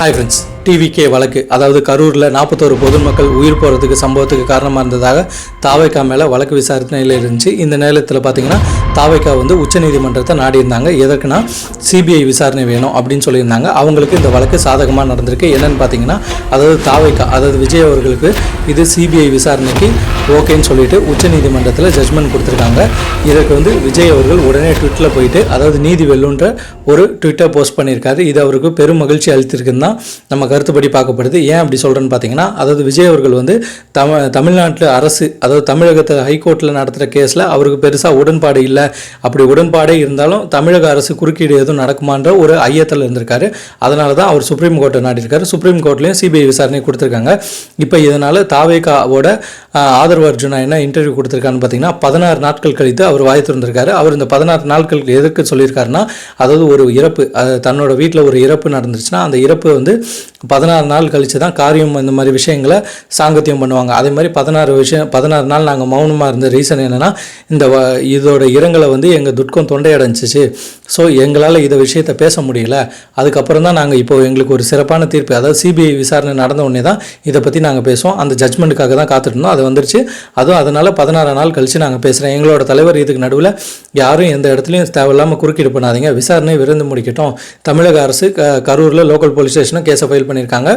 Hi TVK வழக்கு. அதாவது கரூரில் நாற்பத்தோரு பொதுமக்கள் உயிர் போகிறதுக்கு சம்பவத்துக்கு காரணமாக இருந்ததாக தாவைக்கா மேலே வழக்கு விசாரணையில் இருந்துச்சு. இந்த நேரத்தில் பார்த்தீங்கன்னா தாவைக்கா வந்து உச்சநீதிமன்றத்தை நாடியிருந்தாங்க. எதற்குனா சிபிஐ விசாரணை வேணும் அப்படின்னு சொல்லியிருந்தாங்க. அவங்களுக்கு இந்த வழக்கு சாதகமாக நடந்திருக்கு. என்னென்னு பார்த்தீங்கன்னா அதாவது தாவைக்கா அதாவது விஜய் அவர்களுக்கு இது சிபிஐ விசாரணைக்கு ஓகேன்னு சொல்லிட்டு உச்சநீதிமன்றத்தில் ஜட்மெண்ட் கொடுத்துருக்காங்க. இதற்கு வந்து விஜய் அவர்கள் உடனே ட்விட்டரில் போயிட்டு அதாவது நீதி வெல்லுன்ற ஒரு ட்விட்டர் போஸ்ட் பண்ணியிருக்காரு. இது அவருக்கு பெரும் மகிழ்ச்சி அளித்திருக்குன்னு தான் நம்ம கருத்துப்படி பார்க்கப்படுது. ஏன் அப்படி சொல்கிறேன்னு பார்த்தீங்கன்னா அதாவது விஜய் அவர்கள் வந்து தமி தமிழ்நாட்டில் அரசு அதாவது தமிழகத்தை ஹைகோர்ட்டில் நடத்துகிற கேஸில் அவருக்கு பெருசாக உடன்பாடு இல்லை. அப்படி உடன்பாடே இருந்தாலும் தமிழக அரசு குறுக்கீடு எதுவும் நடக்குமான்ற ஒரு ஐயத்தில் இருந்திருக்காரு. அதனால தான் அவர் சுப்ரீம் கோர்ட்டை நாட்டியிருக்காரு சுப்ரீம் கோர்ட்லேயும் சிபிஐ விசாரணை கொடுத்துருக்காங்க. இப்போ இதனால் தாவேகாவோட ஆதரவு அர்ஜுனா என்ன இன்டர்வியூ கொடுத்துருக்கான்னு பார்த்தீங்கன்னா பதினாறு நாட்கள் கழித்து அவர் வாய் திறந்திருக்காரு. அவர் இந்த பதினாறு நாட்கள் எதற்கு சொல்லியிருக்காருன்னா அதாவது ஒரு இறப்பு தன்னோட வீட்டில் ஒரு இறப்பு நடந்துச்சுன்னா அந்த இறப்பு வந்து பதினாறு நாள் கழித்து தான் காரியம் இந்த மாதிரி விஷயங்களை சாங்கத்தியம் பண்ணுவாங்க. அதே மாதிரி பதினாறு விஷயம் பதினாறு நாள் நாங்கள் மௌனமாக இருந்த ரீசன் என்னென்னா இந்த வ- இதோட இரங்கலை வந்து எங்கள் துட்கம் தொண்டை அடைஞ்சிச்சு ஸோ எங்களால் இதை விஷயத்தை பேச முடியல. அதுக்கப்புறம் தான் நாங்கள் இப்போ எங்களுக்கு ஒரு சிறப்பான தீர்ப்பு அதாவது சிபிஐ விசாரணை நடந்த உடனே தான் இதை பற்றி நாங்கள் பேசுவோம். அந்த ஜட்மெண்ட்டுக்காக தான் காத்துட்ருந்தோம் அது வந்துருச்சு. அதுவும் அதனால் பதினாறு நாள் கழித்து நாங்கள் பேசுகிறோம் எங்களோட தலைவர் இதுக்கு நடுவில் யாரும் எந்த இடத்துலையும் தேவையில்லாமல் குறுக்கீடு பண்ணாதீங்க விசாரணை விருந்து முடிக்கட்டும். தமிழக அரசு க கரூரில் லோக்கல் போலீஸ் ஸ்டேஷனும் கேஸை ஃபைல் பண்ணியிருக்காங்க.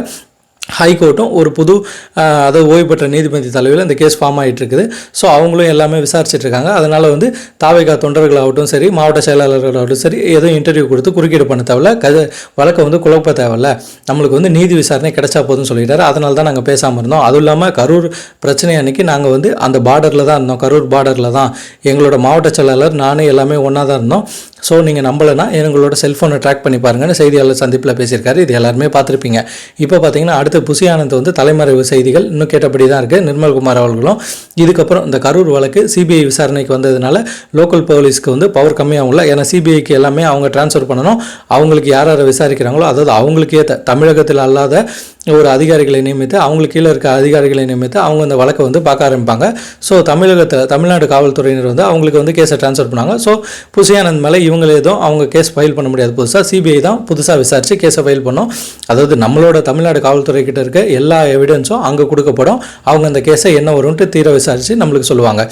ஹைகோர்ட்டும் ஒரு புது அதாவது ஓய்வு பெற்ற நீதிபதி தலைவில் இந்த கேஸ் ஃபார்ம் ஆகிட்டு இருக்குது ஸோ அவங்களும் எல்லாமே விசாரிச்சுட்டு இருக்காங்க அதனால் வந்து தாவைக்கா தொண்டர்களாகட்டும் சரி மாவட்ட செயலாளர்களாகட்டும் சரி எதுவும் இன்டர்வியூ கொடுத்து குறுக்கீடு பண்ண தேவையில்ல. கதை வழக்கை வந்து குழப்ப தேவையில்ல. நம்மளுக்கு வந்து நீதி விசாரணை கிடைச்சா போதும்னு சொல்லிட்டாரு. அதனால தான் நாங்கள் பேசாமல் இருந்தோம். அதுவும் இல்லாமல் கரூர் பிரச்சனை அன்னைக்கு நாங்கள் வந்து அந்த பார்டரில் தான் இருந்தோம். கரூர் பார்டரில் தான் எங்களோட மாவட்ட செயலாளர் நானே எல்லாமே ஒன்றா தான் இருந்தோம். ஸோ நீங்கள் நம்பலைன்னா எங்களோட செல்ஃபோனை ட்ராக் பண்ணி பாருங்கன்னு செய்தியாளர் சந்திப்பில் பேசியிருக்காரு. இது எல்லாருமே பார்த்துருப்பீங்க. இப்போ பார்த்தீங்கன்னா அடுத்து புசி ஆனந்த் வந்து தலைமறைவு செய்திகள் இன்னும் கேட்டபடி தான் இருக்குது நிர்மல்குமார் அவர்களும் இதுக்கப்புறம் இந்த கரூர் வழக்கு சிபிஐ விசாரணைக்கு வந்ததுனால லோக்கல் போலீஸ்க்கு வந்து பவர் கம்மியாகும்ல ஏன்னா சிபிஐக்கு எல்லாமே அவங்க ட்ரான்ஸ்ஃபர் பண்ணணும். அவங்களுக்கு யார் யாரை விசாரிக்கிறாங்களோ அதாவது அவங்களுக்கு ஏற்ற தமிழகத்தில் அல்லாத ஒரு அதிகாரிகளை நியமித்து அவங்களுக்கு கீழே இருக்க அதிகாரிகளை நியமித்து அவங்க அந்த வழக்கை வந்து பார்க்க ஆரம்பிப்பாங்க. ஸோ தமிழகத்தில் தமிழ்நாடு காவல்துறையினர் வந்து அவங்களுக்கு வந்து கேஸை ட்ரான்ஸ்ஃபர் பண்ணாங்க. ஸோ புசியானந்த் மேலே இவங்க எதுவும் அவங்க கேஸ் ஃபைல் பண்ண முடியாது. புதுசாக சிபிஐ தான் புதுசாக விசாரித்து கேஸை ஃபைல் பண்ணோம். அதாவது நம்மளோட தமிழ்நாடு காவல்துறை கிட்ட இருக்க எல்லா எவிடன்ஸும் அங்கே கொடுக்கப்படும். அவங்க அந்த கேஸை என்ன வரும்ன்ட்டு தீர விசாரித்து நம்மளுக்கு சொல்லுவாங்க.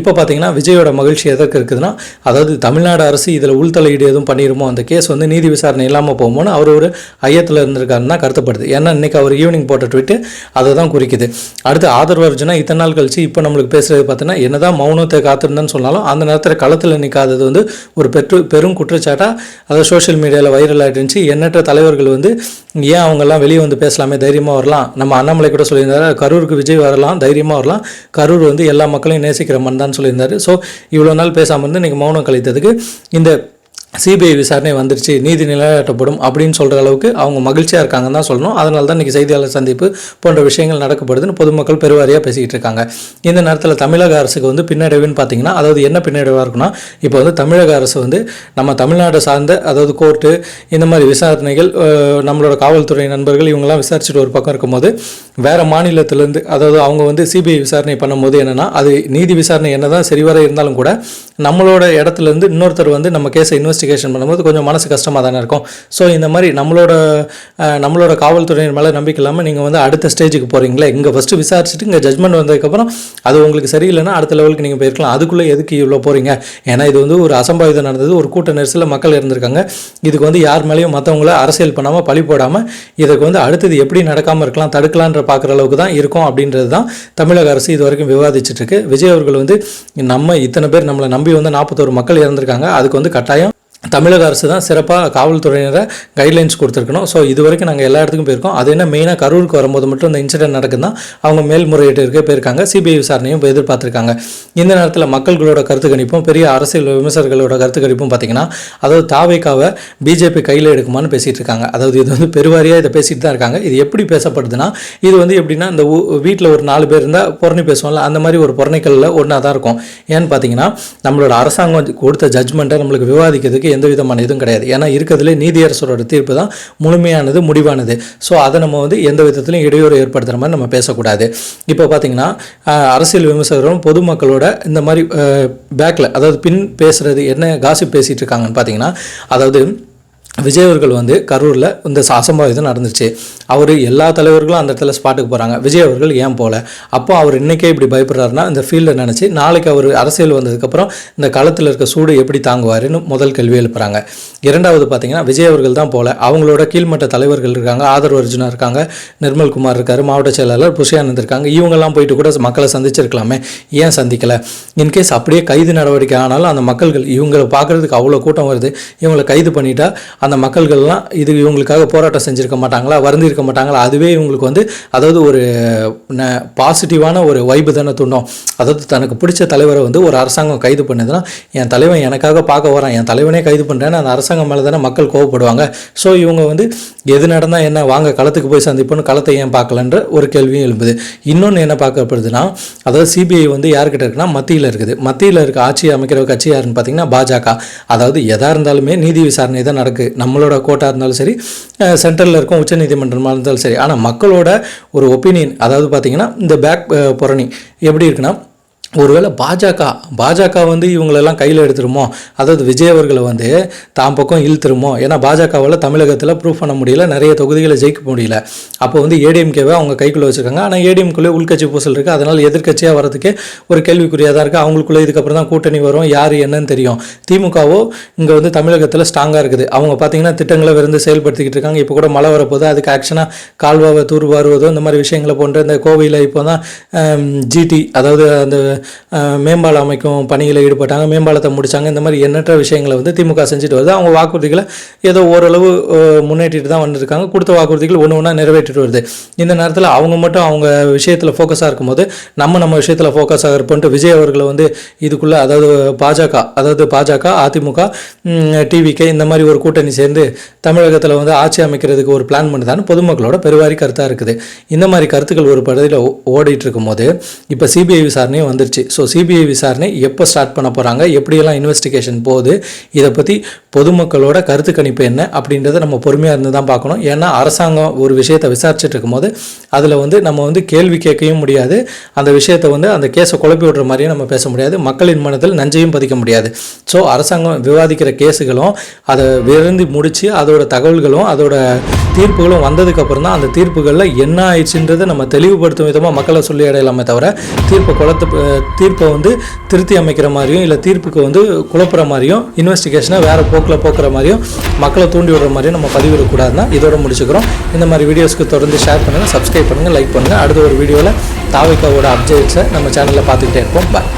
இப்போ பார்த்தீங்கன்னா விஜயோட மகிழ்ச்சி எதற்கு இருக்குதுன்னா அதாவது தமிழ்நாடு அரசு இதில் உள்தலையீடு எதுவும் பண்ணிருமோ அந்த கேஸ் வந்து நீதி விசாரணை இல்லாமல் போகுமோன்னு அவர் ஒரு ஐயத்தில் இருந்திருக்காருன்னு தான் கருத்தப்படுது ஏன்னா இன்றைக்கி அவர் ஈவினிங் போட்ட ட்விட்டு அதை தான் குறிக்குது. அடுத்து ஆதரவு அர்ஜுனா இத்தனை நாள் கழிச்சு இப்போ நம்மளுக்கு பேசுறது பார்த்தீங்கன்னா என்னதான் மௌனத்தை காத்திருந்தேன்னு சொன்னாலும் அந்த நேரத்தில் களத்தில் நிற்காதது வந்து ஒரு பெற்று பெரும் குற்றச்சாட்டாக அதாவது சோஷியல் மீடியாவில் வைரல் ஆகிட்டு இருந்துச்சு. எண்ணற்ற தலைவர்கள் வந்து ஏன் அவங்கெல்லாம் வெளியே வந்து பேசலாமே தைரியமாக வரலாம்? நம்ம அண்ணாமலை கூட சொல்லியிருந்தாரு கரூருக்கு விஜய் வரலாம் தைரியமாக வரலாம். கரூர் வந்து எல்லா மக்களையும் நேசிக்கிற மண் தான் சொல்லியிருந்தாரு. ஸோ இவ்வளோ நாள் பேசாமல் இருந்து இன்றைக்கி மௌனம் கழித்ததுக்கு இந்த சிபிஐ விசாரணை வந்துருச்சு நீதி நிலைநாட்டப்படும் அப்படின்னு சொல்கிற அளவுக்கு அவங்க மகிழ்ச்சியாக இருக்காங்கன்னு தான் சொல்லணும். அதனால தான் இன்றைக்கி செய்தியாளர் சந்திப்பு போன்ற விஷயங்கள் நடக்கப்படுதுன்னு பொதுமக்கள் பெருவாரியாக பேசிக்கிட்டு இருக்காங்க. இந்த நேரத்தில் தமிழக அரசுக்கு வந்து பின்னடைவுன்னு பார்த்தீங்கன்னா அதாவது என்ன பின்னடைவாக இருக்குன்னா இப்போ வந்து தமிழக அரசு வந்து நம்ம தமிழ்நாடு சார்ந்த அதாவது கோர்ட்டு இந்த மாதிரி விசாரணைகள் நம்மளோட காவல்துறை நண்பர்கள் இவங்கெல்லாம் விசாரிச்சுட்டு ஒரு பக்கம் இருக்கும்போது வேறு மாநிலத்திலேருந்து அதாவது அவங்க வந்து சிபிஐ விசாரணை பண்ணும்போது என்னென்னா அது நீதி விசாரணை என்னதான் சரிவர இருந்தாலும் கூட நம்மளோட இடத்துலேருந்து இன்னொருத்தர் வந்து நம்ம கேஸை இன்வெஸ்டிகேஷன் பண்ணும்போது கொஞ்சம் மனசு கஷ்டமாக தானே இருக்கும். ஸோ இந்த மாதிரி நம்மளோட நம்மளோட காவல்துறையின் மேலே நம்பிக்கை இல்லாமல் நீங்கள் வந்து அடுத்த ஸ்டேஜுக்கு போகிறீங்களே இங்கே ஃபஸ்ட்டு விசாரிச்சுட்டு இங்கே ஜட்மெண்ட் வந்ததுக்கப்புறம் அது உங்களுக்கு சரியில்லைன்னா அடுத்த லெவலுக்கு நீங்கள் போயிருக்கலாம். அதுக்குள்ளே எதுக்கு இவ்வளோ போகிறீங்க ஏன்னா இது வந்து ஒரு அசம்பாவிதம் நடந்தது. ஒரு கூட்ட நெரிசலில் மக்கள் இருந்திருக்காங்க. இதுக்கு வந்து யார் மேலேயும் மற்றவங்கள அரசியல் பண்ணாமல் பழி போடாமல் இதுக்கு வந்து அடுத்தது எப்படி நடக்காமல் இருக்கலாம் தடுக்கலான்ற பார்க்குற அளவுக்கு தான் இருக்கும் அப்படின்றது தான் தமிழக அரசு இது வரைக்கும் விவாதிச்சுட்டு இருக்கு. விஜய் அவர்கள் வந்து நம்ம இத்தனை பேர் நம்மளை நம்பி வந்து நாற்பத்தோரு மக்கள் இறந்திருக்காங்க. அதுக்கு வந்து கட்டாயம் தமிழக அரசு தான் சிறப்பாக காவல்துறையினரை கைட்லைன்ஸ் கொடுத்துருக்கணும். ஸோ இது வரைக்கும் நாங்கள் எல்லா இடத்துக்கும் போயிருக்கோம். அது என்ன மெயினாக கரூருக்கு வரும்போது மட்டும் இந்த இன்சிடென்ட் நடக்குதுன்னா அவங்க மேல்முறையீட்டிற்கு போயிருக்காங்க. சிபிஐ விசாரணையும் எதிர்பார்த்துருக்காங்க. இந்த நேரத்தில் மக்கள்களோட கருத்து கணிப்பும் பெரிய அரசியல் விமர்சகர்களோட கருத்து கணிப்பும் பார்த்தீங்கன்னா அதாவது தாவேக்காவை பிஜேபி கையில் எடுக்குமான்னு பேசிகிட்டு இருக்காங்க அதாவது இது வந்து பெருவாரியாக இதை பேசிகிட்டு தான் இருக்காங்க. இது எப்படி பேசப்படுதுன்னா இது வந்து எப்படின்னா இந்த வீட்டில் ஒரு நாலு பேர் இருந்தால் புறணி பேசுவோம்ல அந்த மாதிரி ஒரு புறணிக்கல்ல ஒன்றா தான் இருக்கும். ஏன்னு பார்த்தீங்கன்னா நம்மளோட அரசாங்கம் கொடுத்த ஜட்மெண்ட்டை நம்மளுக்கு விவாதிக்கிறதுக்கு எந்த விதமான இதுவும் கிடையாது. ஏன்னா இருக்கிறதுலே நீதியரசரோட தீர்ப்பு தான் முழுமையானது முடிவானது. ஸோ அதை நம்ம வந்து எந்த விதத்திலையும் இடையூறு ஏற்படுத்துகிற மாதிரி நம்ம பேசக்கூடாது. இப்போ பார்த்தீங்கன்னா அரசியல் விமர்சகரும் பொதுமக்களோட இந்த மாதிரி பேக்கில் அதாவது பின் பேசுகிறது என்ன காசு பேசிகிட்டு இருக்காங்கன்னு பார்த்தீங்கன்னா அதாவது விஜய் அவர்கள் வந்து கரூரில் இந்த ச- இது நடந்துச்சு. அவர் எல்லா தலைவர்களும் அந்த இடத்துல ஸ்பாட்டுக்கு போகிறாங்க விஜய் அவர்கள் ஏன் போகல அப்போ அவர் இன்னைக்கே இப்படி பயப்படுறாருன்னா இந்த ஃபீல்டை நினச்சி நாளைக்கு அவர் அரசியல் வந்ததுக்கப்புறம் இந்த களத்தில் இருக்க சூடு எப்படி தாங்குவாருன்னு முதல் கேள்வி எழுப்புறாங்க. இரண்டாவது பார்த்தீங்கன்னா விஜய் அவர்கள் தான் போகல அவங்களோட கீழ்மட்ட தலைவர்கள் இருக்காங்க. ஆதரவு அர்ஜுனா இருக்காங்க நிர்மல்குமார் இருக்கார் மாவட்ட செயலாளர் புஷியானந்த் இருக்காங்க. இவங்கெல்லாம் போயிட்டு கூட மக்களை சந்திச்சிருக்கலாமே. ஏன் சந்திக்கல? இன்கேஸ் அப்படியே கைது நடவடிக்கை ஆனாலும் அந்த மக்கள்கள் இவங்களை பார்க்குறதுக்கு அவ்வளோ கூட்டம் வருது. இவங்களை கைது பண்ணிட்டா அந்த மக்கள்கள்லாம் இது இவங்களுக்காக போராட்டம் செஞ்சுருக்க மாட்டாங்களா வருந்திருக்க மாட்டாங்களா? அதுவே இவங்களுக்கு வந்து அதாவது ஒரு பாசிட்டிவான ஒரு வைப்பு தானே தூண்டும். அதாவது தனக்கு பிடிச்ச தலைவரை வந்து ஒரு அரசாங்கம் கைது பண்ணுதுன்னா என் தலைவன் எனக்காக பார்க்க வரான் என் தலைவனே கைது பண்ணுறேன்னு அந்த அரசாங்கம் மேலே தானே மக்கள் கோவப்படுவாங்க. ஸோ இவங்க வந்து எது நடந்தால் என்ன வாங்க களத்துக்கு போய் சந்திப்போன்னு களத்தை ஏன் பார்க்கலன்ற ஒரு கேள்வியும் எழுப்புது இன்னொன்று என்ன பார்க்கப்படுதுன்னா அதாவது சிபிஐ வந்து யார்கிட்ட இருக்குன்னா மத்தியில் இருக்குது. மத்தியில் இருக்க ஆட்சி அமைக்கிற கட்சி யாருன்னு பார்த்தீங்கன்னா பாஜக. அதாவது எதாக இருந்தாலுமே நீதி விசாரணை தான் நடக்கு. நம்மளோட கோட்டாக இருந்தாலும் சரி சென்ட்ரலில் இருக்கும் உச்சநீதிமன்றமாக இருந்தாலும் சரி. ஆனால் மக்களோட ஒரு ஒப்பீனியன் அதாவது பார்த்தீங்கன்னா இந்த பேக் புரணி எப்படி இருக்குன்னா ஒருவேளை பாஜக பாஜக வந்து இவங்களெல்லாம் கையில் எடுத்துருமோ? அதாவது விஜய் அவர்களை வந்து தாம் பக்கம் இழுத்துருமோ? ஏன்னா பாஜகவால் தமிழகத்தில் ப்ரூவ் பண்ண முடியல நிறைய தொகுதிகளை ஜெயிக்க முடியல. அப்போ வந்து ஏடிஎம்கேவை அவங்க கைக்குள்ளே வச்சுருக்காங்க. ஆனால் ஏடிஎம்குள்ளே உள்கட்சி பூசல் இருக்குது அதனால் எதிர்க்கட்சியாக வரதுக்கே ஒரு கேள்விக்குறியாக தான் இருக்குது அவங்களுக்குள்ளே இதுக்கப்புறம் தான் கூட்டணி வரும். யார் என்னன்னு தெரியும். திமுகவோ இங்கே வந்து தமிழகத்தில் ஸ்ட்ராங்காக இருக்குது. அவங்க பார்த்தீங்கன்னா திட்டங்களை விருந்து செயல்படுத்திக்கிட்டு இருக்காங்க. இப்போ கூட மழை வரப்போது அதுக்கு ஆக்ஷனாக கால்வாவை தூர்வாருவதோ இந்த மாதிரி விஷயங்களை போன்ற இந்த கோவையில் இப்போ தான் ஜிடி அதாவது அந்த மேம்பாலம் அமைக்கும் பணியில் ஈடுபட்டாங்க மேம்பாலத்தை முடித்தாங்க இந்த மாதிரி எண்ணற்ற விஷயங்களை வந்து திமுக செஞ்சுட்டு வருது. அவங்க வாக்குறுதிகளை ஏதோ ஓரளவு முன்னேற்றிட்டு தான் வந்திருக்காங்க. கொடுத்த வாக்குறுதிகள் ஒன்று ஒன்றா நிறைவேற்றிட்டு வருது. இந்த நேரத்தில் அவங்க மட்டும் அவங்க விஷயத்தில் ஃபோக்கஸாக இருக்கும்போது நம்ம நம்ம விஷயத்தில் ஃபோக்கஸாக இருப்போன்ட்டு விஜய் அவர்களை வந்து இதுக்குள்ளே அதாவது பாஜக அதாவது பாஜக அதிமுக டிவிகே இந்த மாதிரி ஒரு கூட்டணி சேர்ந்து தமிழகத்தில் வந்து ஆட்சி அமைக்கிறதுக்கு ஒரு பிளான் பண்ணுதான்னு பொதுமக்களோட பெருவாரி கருத்தாக இருக்குது. இந்த மாதிரி கருத்துக்கள் ஒரு பகுதியில் ஓடிட்டு இருக்கும்போது இப்போ சிபிஐ விசாரணையும் வந்துருச்சு ஸோ சிபிஐ விசாரணை எப்போ ஸ்டார்ட் பண்ண போகிறாங்க எப்படியெல்லாம் இன்வெஸ்டிகேஷன் போகுது? இதை பற்றி பொதுமக்களோட கருத்து கணிப்பு என்ன அப்படின்றத நம்ம பொறுமையாக இருந்து தான் பார்க்கணும். ஏன்னா அரசாங்கம் ஒரு விஷயத்தை விசாரிச்சுட்டு இருக்கும்போது அதில் வந்து நம்ம வந்து கேள்வி கேட்கவும் முடியாது. அந்த விஷயத்தை வந்து அந்த கேஸை குழப்பி விடுற மாதிரியும் நம்ம பேச முடியாது. மக்களின் மனதில் நஞ்சையும் பதிக்க முடியாது. ஸோ அரசாங்கம் விவாதிக்கிற கேஸுகளும் அதை விருந்து முடித்து அதோட தகவல்களும் அதோட தீர்ப்புகளும் வந்ததுக்கப்புறம் தான் அந்த தீர்ப்புகளில் என்ன ஆயிடுச்சுன்றதை நம்ம தெளிவுபடுத்தும் விதமாக மக்களை சொல்லி அடையலாமே தவிர தீர்ப்பை குளத்து தீர்ப்பை வந்து திருத்தி அமைக்கிற மாதிரியும் இல்லை தீர்ப்புக்கு வந்து குழப்புற மாதிரியும் இன்வெஸ்டிகேஷனை வேறு போக்கில் போக்குற மாதிரியும் மக்களை தூண்டி விடுற மாதிரியும் நம்ம பதிவிடக்கூடாதுன்னா இதோட முடிச்சுக்கிறோம். இந்த மாதிரி வீடியோஸ்க்கு தொடர்ந்து ஷேர் பண்ணுங்கள் சப்ஸ்கிரைப் பண்ணுங்கள் லைக் பண்ணுங்கள் அடுத்த ஒரு வீடியோவில் தாவிக்காவோட அப்டேட்ஸை நம்ம சேனலில் பார்த்துக்கிட்டே இருப்போம். பாய்